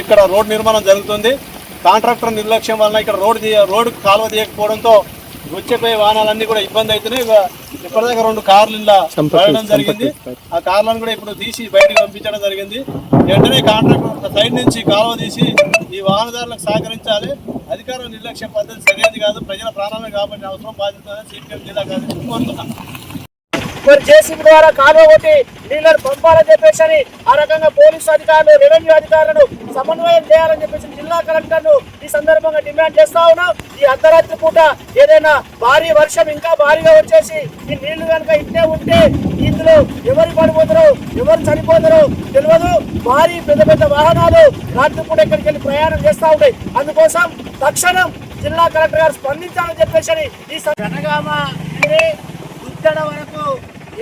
ఇక్కడ రోడ్ నిర్మాణం జరుగుతుంది. కాంట్రాక్టర్ నిర్లక్ష్యం వలన ఇక్కడ రోడ్ రోడ్డు కాలువ తీయకపోవడంతో వచ్చేపోయే వాహనాలన్నీ కూడా ఇబ్బంది అవుతున్నాయి ఇప్పటిదాకా రెండు కార్లు ఇలా పడడం జరిగింది. ఆ కార్లను కూడా ఇప్పుడు తీసి బయటకు పంపించడం జరిగింది. వెంటనే కాంట్రాక్టర్ సైడ్ నుంచి కాలువ తీసి ఈ వాహనదారులకు సహకరించాలి. అధికారుల నిర్లక్ష్య పద్ధతి సరైనది కాదు. ప్రజల ప్రాణాలను కాబట్టి అవసరం బాధ్యత సిపిఎం జిల్లా కార్యదర్శి కోరుతున్నాం. మరి జేసీబీ ద్వారా కాలువ కొట్టి నీళ్ళను పంపాలని చెప్పేసి అని ఆ రకంగా పోలీసు అధికారులు రెవెన్యూ అధికారులను సమన్వయం చేయాలని చెప్పేసి జిల్లా కలెక్టర్ను ఈ సందర్భంగా డిమాండ్ చేస్తా ఉన్నాం. ఈ అర్ధరాత్రి పూట ఏదైనా భారీ వర్షం ఇంకా భారీగా వచ్చేసి ఈ నీళ్ళు కనుక ఇట్టే ఉంటే ఇందులో ఎవరు పడిపోతారో ఎవరు చనిపోతారో తెలియదు భారీ పెద్ద పెద్ద వాహనాలు రాత్రి పూట ఇక్కడికి వెళ్ళి ప్రయాణం చేస్తా ఉంటాయి. అందుకోసం తక్షణం జిల్లా కలెక్టర్ గారు స్పందించాలని చెప్పేసి ఈ జనగామ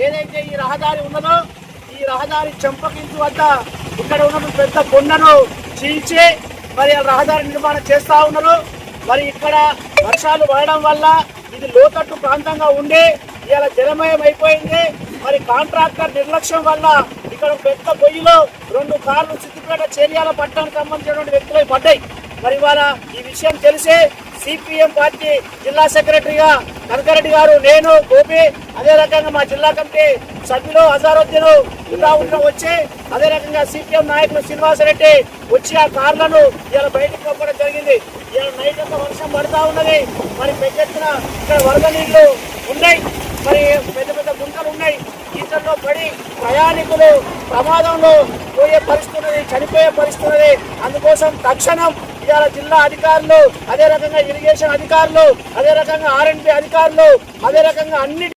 ఏదైతే ఈ రహదారి ఉన్నదో ఈ రహదారి చెంపకించు వద్ద ఇక్కడ ఉన్న పెద్ద కొండను చీల్చి మరి ఆ రహదారి నిర్మాణం చేస్తా ఉన్నారు. మరి ఇక్కడ వర్షాలు పడడం వల్ల ఇది లోతట్టు ప్రాంతంగా ఉండి ఇలా జలమయం అయిపోయింది. మరి కాంట్రాక్టర్ నిర్లక్ష్యం వల్ల ఇక్కడ పెద్ద పొయ్యిలో రెండు కార్లు సిద్దిపేట చేరియాల పట్టణానికి సంబంధించినటువంటి వ్యక్తులు పడ్డాయి. మరి ఇవాళ ఈ విషయం తెలిసి సిపిఎం పార్టీ జిల్లా సెక్రటరీగా కనకరెడ్డి గారు నేను గోపి అదే రకంగా మా జిల్లా కమిటీ సభ్యులు హజారుద్దీన్ ఇలా ఉన్న వచ్చి అదే రకంగా సిపిఎం నాయకులు శ్రీనివాసరెడ్డి వచ్చి ఆ కార్లను ఇలా బయటకు పంపడం జరిగింది. ఇలా నైట్ అంతా వర్షం పడతా ఉన్నది. మరి పెద్ద ఎత్తున ఇక్కడ వరద నీళ్ళు ఉన్నాయి. మరి పెద్ద పెద్ద గుంటలు ఉన్నాయి. ఈతల్లో పడి ప్రయాణికులు ప్రమాదంలో పోయే పరిస్థితి చనిపోయే పరిస్థితి అందుకోసం తక్షణం ఇవాళ జిల్లా అధికారులు అదే రకంగా ఇరిగేషన్ అధికారులు అదే రకంగా ఆర్ఎండ్బి అధికారులు అదే రకంగా అన్ని